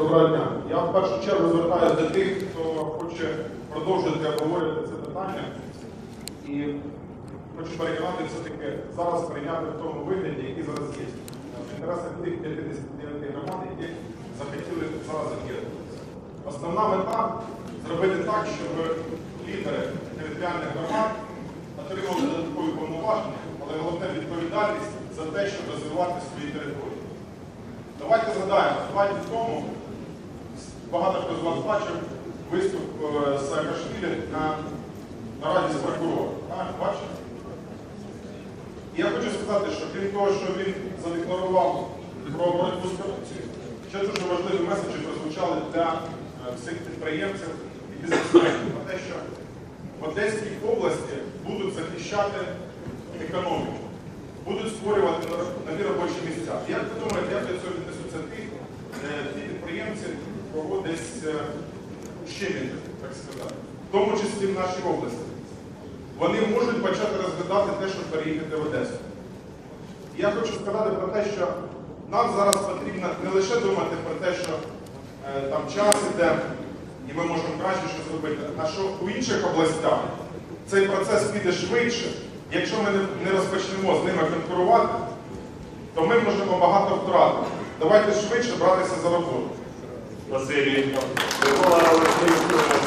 Доброго дня. Я в першу чергу звертаюся до тих, хто хоче продовжити обговорювати це питання. І хочу переконати все-таки зараз прийняти в тому вигляді, який зараз є. В інтересах тих 59 громад, які захотіли зараз об'єднуватися. Основна мета зробити так, щоб лідери територіальних громад отримали додаткові повноваження, але головне відповідальність за те, щоб розвивати свої території. Давайте згадаємо, два дні тому багато хто з вас бачив виступ е, Саакашвілі на, на раді з прокурором. І я хочу сказати, що крім того, що він задекларував про боротьбу з корупцією, ще дуже важливі меседжі прозвучали для е, всіх підприємців і бізнесменів про те, що в Одеській області будуть захищати економіку, будуть створювати нові робочі місця. Як ви думаєте, кого десь е, так сказати, в тому числі в нашій області? Вони можуть почати розглядати те, щоб переїхати в Одесу. Я хочу сказати про те, що нам зараз потрібно не лише думати про те, що е, там час іде, і ми можемо краще щось зробити, а що у інших областях цей процес піде швидше. Якщо ми не розпочнемо з ними конкурувати, то ми можемо багато втратити. Давайте швидше братися за роботу. Василій, Микола Олексійович, будь ласка. Владимир Олексійович.